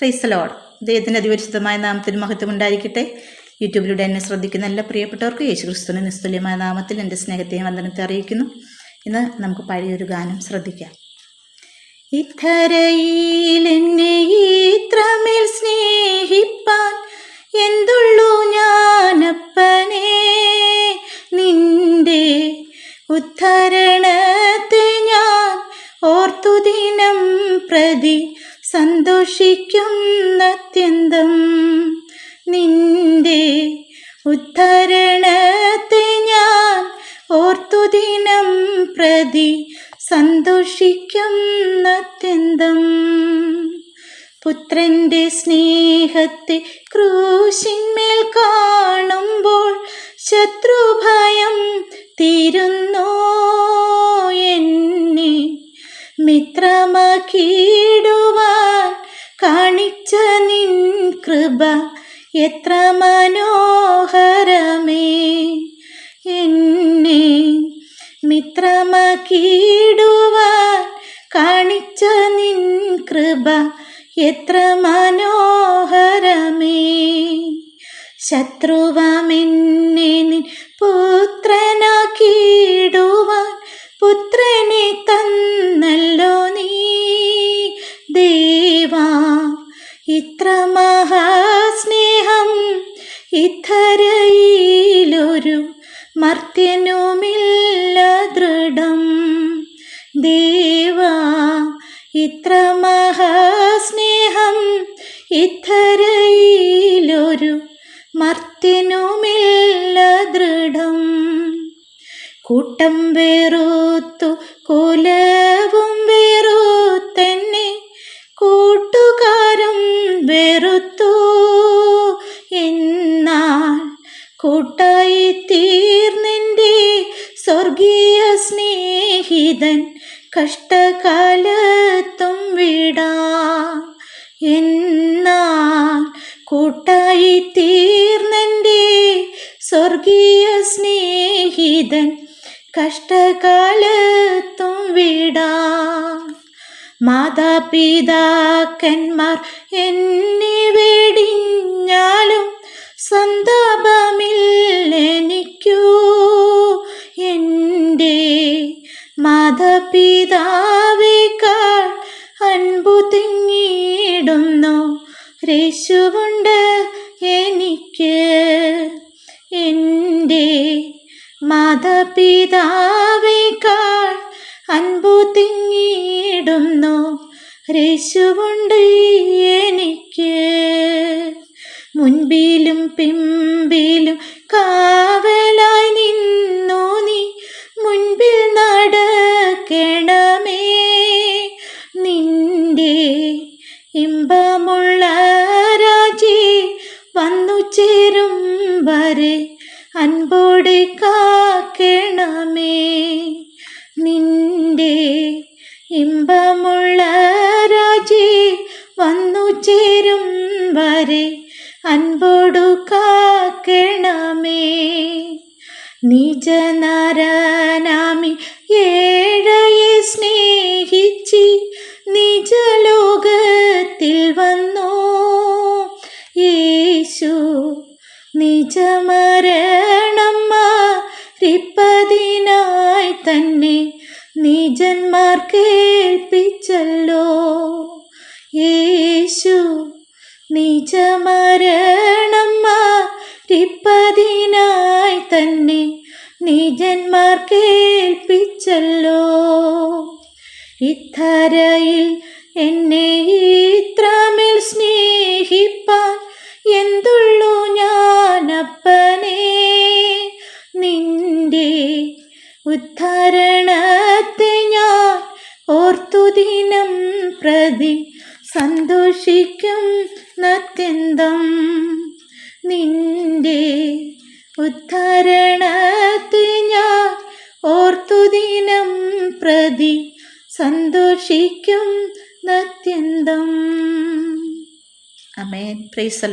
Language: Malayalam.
ക്രൈസ്തലോട് ദൈവത്തിന്റെ അതിപരിശുദ്ധമായ നാമത്തിന് മഹത്വം ഉണ്ടായിരിക്കട്ടെ? യൂട്യൂബിലൂടെ എന്നെ ശ്രദ്ധിക്കുന്ന എല്ലാ പ്രിയപ്പെട്ടവർക്കും യേശു ക്രിസ്തുവിന് നിസ്തുല്യമായ നാമത്തിൽ എന്റെ സ്നേഹത്തെ വന്ദനത്തെ അറിയിക്കുന്നു. ഇന്ന് നമുക്ക് പഴയൊരു ഗാനം ശ്രദ്ധിക്കാം. ഇത്തരയിൽ എന്നെ ഇത്രമേൽ സ്നേഹിപ്പാൻ ദിനം പ്രതി സന്തോഷിക്കുന്നത്യന്തം. നിന്റെ ഉദ്ധരണത്തെ ഞാൻ ഓർത്തു ദിനം പ്രതി സന്തോഷിക്കുന്നത്യന്തം. പുത്രന്റെ സ്നേഹത്തെ ക്രൂശിന്മേൽ കാണുമ്പോൾ ശത്രുഭയം തീരുന്നോ? മിത്രമാക്കിയിടുവാൻ കാണിച്ച നിൻ കൃപ എത്ര മനോഹരമേ. എന്നെ മിത്രമാക്കിയിടുവാൻ കാണിച്ച നിൻ കൃപ എത്ര മനോഹരമേ. ശത്രുവമെന്നെ നിൻ പുത്രനാക്കിയിടുവാൻ പുത്രനെ തന്നല്ലോ ഇത്ര മഹാസ്നേഹം ഇത്തരയിലൊരു മർത്യനുമില്ല ദൃഢം. ദേവ ഇത്ര മഹാസ്നേഹം ഇത്തരയിലൊരു മർത്യനുമില്ല ദൃഢം. കൂട്ടം വേറുത്തു കുലവും വേറുത്തന്നെ വെറുത്തു എന്നാൽ കൂട്ടായി തീർന്നെന്റെ സ്വർഗീയ സ്നേഹിതൻ കഷ്ടകാലത്തും വിടാ. എന്നാൽ കൂട്ടായി തീർന്നെന്റെ സ്വർഗീയ സ്നേഹിതൻ കഷ്ടകാലത്തും മാതാപിതാക്കന്മാർ എന്നെ വെടിഞ്ഞാലും സന്താപമില്ലെനിക്കൂ. എന്റെ മാതാപിതാവേക്കാൾ അൻപു തിങ്ങിയിടുന്നു. രേശുവുണ്ട് എനിക്ക്. എന്റെ മാതാപിതാവേക്കാൾ അൻപു തിങ്ങിയിടുന്നു. രശുവുണ്ട് എനിക്ക്. മുൻപിലും പിമ്പിലും കാവലായി നിന്നു നീ. മുൻപിൽ നടക്കണമേ. നിന്റെ ഇമ്പമുള്ള രാജി വന്നു ചേരും വരെ. അൻപോടെ കാക്കണമേ. നിന്റെ ഇമ്പമുള്ള രാജി വന്നു ചേരും വരെ അൻപോടു കാക്കണമേ. നിജനരനാമി ഏഴയെ സ്നേഹിച്ച് നിജലോകത്തിൽ വന്നു. യേശു നിജമരണം മാറിപ്പതിനായി തന്നെ നിജന്മാർക്കേൽപ്പിച്ചല്ലോ യേശു നിജമരണം മാറിപ്പതിനായി തന്നെ നിജന്മാർക്കേൽപ്പിച്ചല്ലോ ഇത്തരയിൽ എന്നെ ഇത്രമേൽ സ്നേഹിപ്പാൻ എന്തുള്ളൂ ഞാനപ്പനെ? നിന്റെ ഉദ്ധാരണത്തെ ഞാൻ ഓർത്തു ദിനം പ്രതി സന്തോഷിക്കും നത്യന്തം നിന്റെ ഉദ്ധാരണത്തെ ഞാൻ ഓർത്തു ദിനം പ്രതി സന്തോഷിക്കും നത്യന്തം അമേൻ പ്രൈസ്